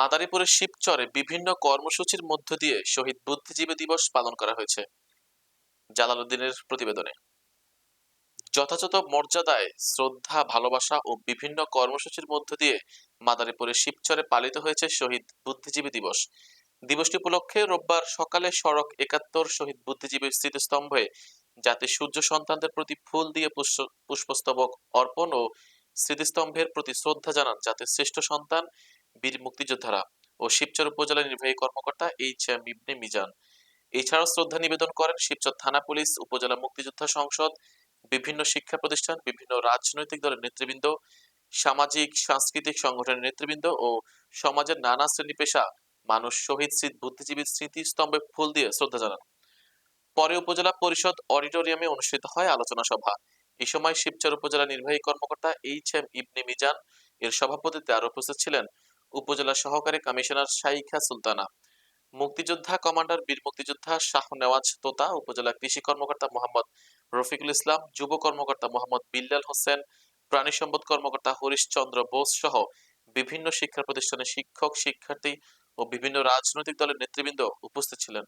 মাদারীপুরের শিবচরে বিভিন্ন কর্মসূচির মধ্য দিয়ে শহীদ বুদ্ধিজীবী দিবস পালন করা হয়েছে জালালউদ্দিনের প্রতিবেদনে। যথাযথ মর্যাদায় শ্রদ্ধা, ভালোবাসা ও বিভিন্ন কর্মসূচির মধ্য দিয়ে মাদারীপুরের শিবচরে পালিত হয়েছে শহীদ বুদ্ধিজীবী দিবস। দিবসটি উপলক্ষে রোববার সকালে সড়ক একাত্তর শহীদ বুদ্ধিজীবীর স্মৃতিস্তম্ভে জাতির সূর্য সন্তানদের প্রতি ফুল দিয়ে পুষ্প- পুষ্পস্তবক অর্পণ ও স্মৃতিস্তম্ভের প্রতি শ্রদ্ধা জানান জাতির শ্রেষ্ঠ সন্তান বীর মুক্তিযোদ্ধারা ও শিবচর উপজেলা নির্বাহী কর্মকর্তা এইচ এম ইবনে মিজান। এছাড়াও শ্রদ্ধা নিবেদন করেন শিবচর থানা পুলিশ, উপজেলা মুক্তিযোদ্ধা সংসদ, বিভিন্ন শিক্ষা প্রতিষ্ঠান, বিভিন্ন রাজনৈতিক দলের নেতৃবৃন্দ, সামাজিক, সাংস্কৃতিক সংগঠনের নেতৃবৃন্দ ও সমাজের নানা শ্রেণি পেশা, মানুষ শহীদ শীত বুদ্ধিজীবীর স্মৃতিস্তম্ভে ফুল দিয়ে শ্রদ্ধা জানান। পরে উপজেলা পরিষদ অডিটোরিয়ামে অনুষ্ঠিত হয় আলোচনা সভা। এই সময় শিবচর উপজেলা নির্বাহী কর্মকর্তা এইচ এম ইবনে মিজান এর সভাপতিত্বে আরও উপস্থিত ছিলেন উপজেলা সহকারী কমিশনার শাইখা সুলতানা, মুক্তিযোদ্ধা কমান্ডার বীর মুক্তিযোদ্ধা শাহ নেওয়াজ তোতা, উপজেলা কৃষি কর্মকর্তা মোহাম্মদ রফিকুল ইসলাম, যুব কর্মকর্তা মোহাম্মদ বিল্লাল হোসেন, প্রাণী সম্পদ কর্মকর্তা হরিশচন্দ্র বোস সহ বিভিন্ন শিক্ষা প্রতিষ্ঠানের শিক্ষক, শিক্ষার্থী ও বিভিন্ন রাজনৈতিক দলের নেতৃবৃন্দ উপস্থিত ছিলেন।